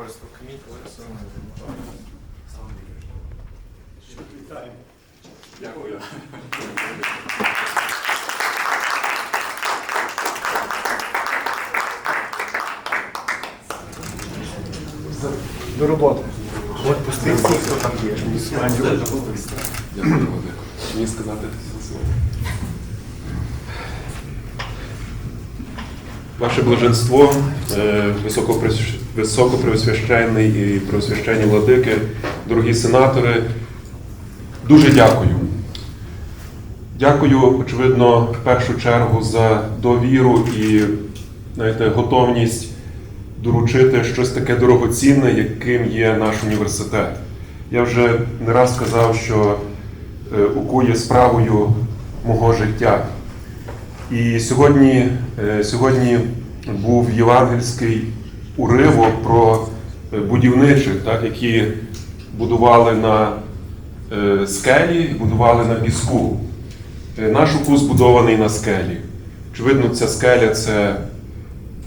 товариство КМІ Олександр Дякую. До роботи. От пусти всіх, хто там є. Мені сказати слово. Ваше блаженство, е, високопреосвященний і преосвященні владики, дорогі сенатори, дуже дякую. Дякую, очевидно, в першу чергу за довіру і знаєте, готовність доручити щось таке дорогоцінне, яким є наш університет. Я вже не раз сказав, що е, УКУ є справою мого життя. І сьогодні, е, сьогодні був євангельський уривок про е, будівничих, так, які будували на е, скелі, будували на піску. Наш УКУ збудований на скелі. Очевидно, ця скеля це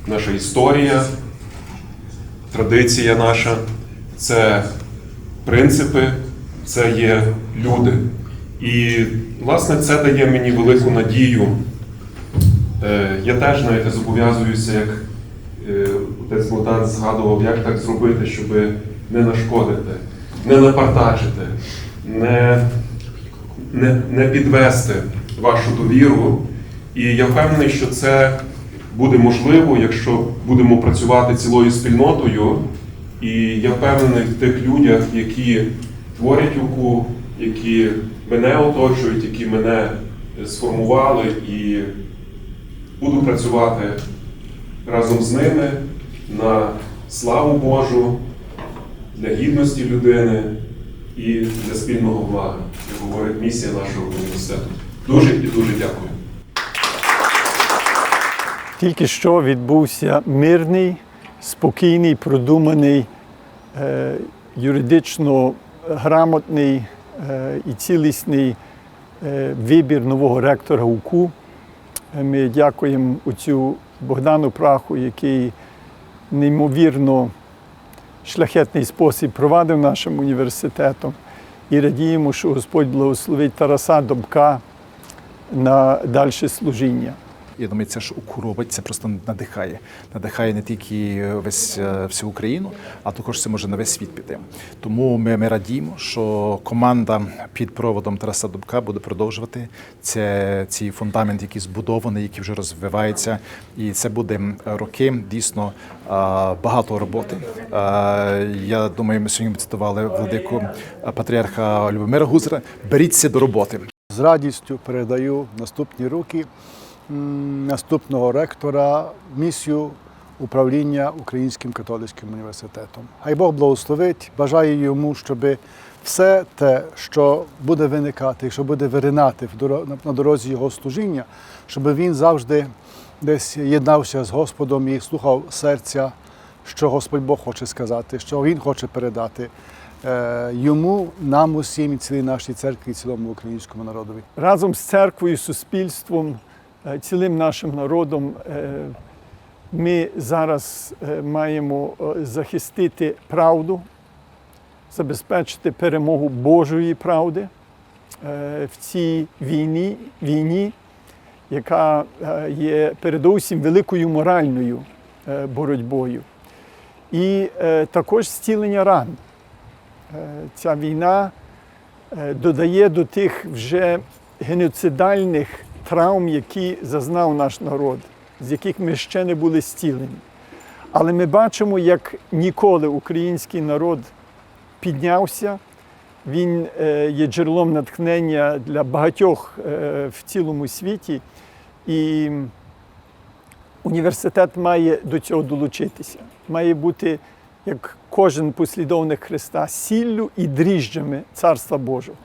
наша історія, традиція наша, це принципи, це є люди. І, власне, це дає мені велику надію. Е, Я теж знаєте, зобов'язуюся, як е, отець Богдан згадував, як так зробити, щоб не нашкодити, не напартачити, не, не, не підвести вашу довіру. І я впевнений, що це буде можливо, якщо будемо працювати цілою спільнотою. І я впевнений в тих людях, які творять УКУ, які мене оточують, які мене сформували, і буду працювати разом з ними на славу Божу, для гідності людини і для спільного блага, як говорить місія нашого університету. Дуже і дуже дякую. Тільки що відбувся мирний, спокійний, продуманий, е, юридично грамотний е, і цілісний е, вибір нового ректора УКУ. Ми дякуємо оцю Богдану Праху, який неймовірно шляхетний спосіб провадив нашим університетом. І радіємо, що Господь благословить Тараса Добка на дальше служіння. Я думаю, це ж робить, це просто надихає. Надихає не тільки весь е, всю Україну, а також це може на весь світ піти. Тому ми, ми радіємо, що команда під проводом Тараса Дубка буде продовжувати це, цей фундамент, який збудований, який вже розвивається. І це буде роки дійсно е, багато роботи. Е, Я думаю, ми сьогодні цитували владику е, патріарха Любомира Гузера. Беріться до роботи. З радістю передаю наступні роки м, наступного ректора місію управління Українським католицьким університетом. Хай Бог благословить, бажаю йому, щоб все те, що буде виникати, що буде виринати на- дорозі його служіння, щоб він завжди десь єднався з Господом і слухав серця, що Господь Бог хоче сказати, що Він хоче передати. е, Йому, нам усім і цілій нашій церкві, і цілому українському народові. разом з церквою, суспільством, цілим нашим народом е, ми зараз е, маємо е, захистити правду, забезпечити перемогу Божої правди е, в цій війні, війні, яка е, є передовсім великою моральною е, боротьбою. І е, також зцілення ран. Е, Ця війна е, додає до тих вже геноцидальних травм, які зазнав наш народ, з яких ми ще не були зцілені. Але ми бачимо, як ніколи український народ піднявся. Він е, є джерелом натхнення для багатьох е, в цілому світі. І університет має до цього долучитися. Має бути, як кожен послідовник Христа, сіллю і дріжджами Царства Божого.